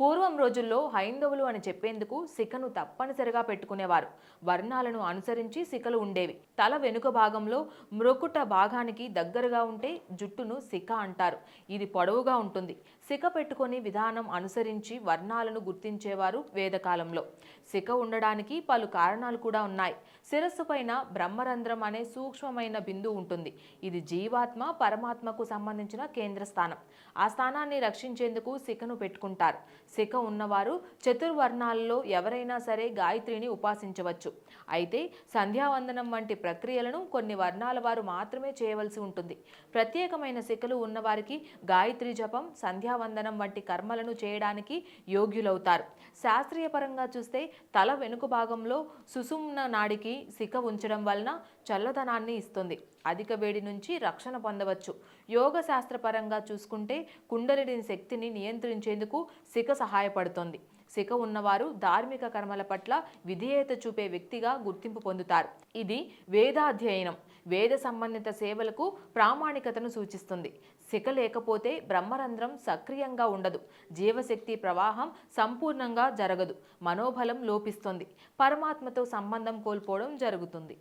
పూర్వం రోజుల్లో హైందవులు అని చెప్పేందుకు సికను తప్పనిసరిగా పెట్టుకునేవారు. వర్ణాలను అనుసరించి సికలు ఉండేవి. తల వెనుక భాగంలో మ్రొకుట భాగానికి దగ్గరగా ఉంటే జుట్టును సిక అంటారు. ఇది పొడవుగా ఉంటుంది. సిక పెట్టుకొని విధానం అనుసరించి వర్ణాలను గుర్తించేవారు వేదకాలంలో. సిక ఉండడానికి పలు కారణాలు కూడా ఉన్నాయి. శిరస్సు పైన బ్రహ్మరంధ్రం అనే సూక్ష్మమైన బిందువు ఉంటుంది. ఇది జీవాత్మ పరమాత్మకు సంబంధించిన కేంద్ర స్థానం ఆ స్థానాన్ని రక్షించేందుకు సికను పెట్టుకుంటారు. శిఖ ఉన్నవారు చతుర్వర్ణాలలో ఎవరైనా సరే గాయత్రిని ఉపాసించవచ్చు. అయితే సంధ్యావందనం వంటి ప్రక్రియలను కొన్ని వర్ణాల వారు మాత్రమే చేయవలసి ఉంటుంది. ప్రత్యేకమైన శిఖలు ఉన్నవారికి గాయత్రి జపం సంధ్యావందనం వంటి కర్మలను చేయడానికి యోగ్యులవుతారు. శాస్త్రీయ పరంగా చూస్తే తల వెనుక భాగంలో సుసుమ్న నాడికి సిక్క ఉంచడం వలన చల్లదనాన్ని ఇస్తుంది. అధిక వేడి నుంచి రక్షణ పొందవచ్చు. యోగ శాస్త్రపరంగా చూసుకుంటే కుండలిని శక్తిని నియంత్రించేందుకు సిక సహాయపడుతుంది. సిక ఉన్నవారు ధార్మిక కర్మల పట్ల విధేయత చూపే వ్యక్తిగా గుర్తింపు పొందుతారు. ఇది వేదాధ్యయనం. వేద సంబంధిత సేవలకు ప్రామాణికతను సూచిస్తుంది. శిఖ లేకపోతే బ్రహ్మరంధ్రం సక్రియంగా ఉండదు. జీవశక్తి ప్రవాహం సంపూర్ణంగా జరగదు. మనోబలం లోపిస్తుంది. పరమాత్మతో సంబంధం కోల్పోవడం జరుగుతుంది.